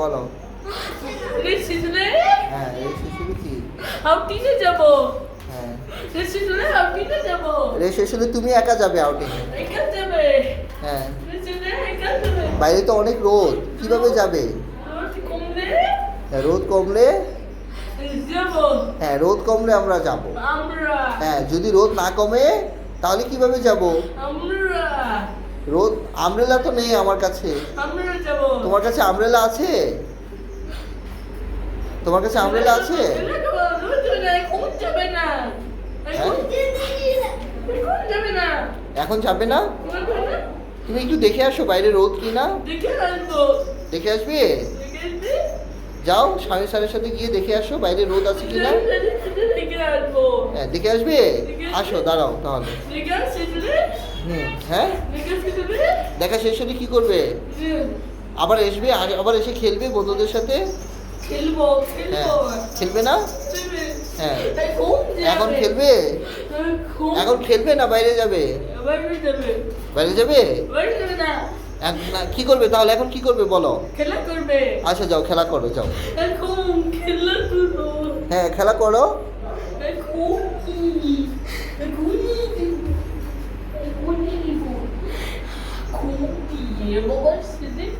বলো। হ্যাঁ কি? আউটিংয়ে যাব হ্যাঁ। আউটিংয়ে যাব তুমি একা যাবে আউটিংয়ে একা যাবে। হ্যাঁ। একা যাবে। বাইরে তো অনেক রোদ কীভাবে যাবে? রোদ কমলে? হ্যাঁ, রোদ কমলে? হ্যাঁ রোদ কমলে আমরা যাব। হ্যাঁ যদি রোদ না কমে তাহলে কীভাবে যাব? আমরা আমরেলা তো নেই আমার কাছে। তোমার কাছে আমরেলা আছে? তোমার কাছে আমরেলা আছে? এখন যাবে না। যাবে না। তুমি একটু দেখে আসো বাইরে রোদ কি না? দেখে আসবে। যাও স্বামী স্যারের সাথে গিয়ে দেখে আসো বাইরে রোদ আছে কি না? দেখে হ্যাঁ দেখে আসবে? আসো দাঁড়াও তাহলে। হ্যাঁ? দেখা শেষ হলে কি করবে? আবার আসবে আবার এসে খেলবে বন্ধুদের সাথে? খেলব হ্যাঁ খেলবে না? হ্যাঁ। এখন খেলবে? এখন খেলবে না বাইরে যাবে? বাইরে যাবে? কি করবে? তাহলে এখন কি করবে বলো? খেলা করবে। আচ্ছা যাও খেলা করো যাও। হ্যাঁ খেলা করো। Niye babanız sizin?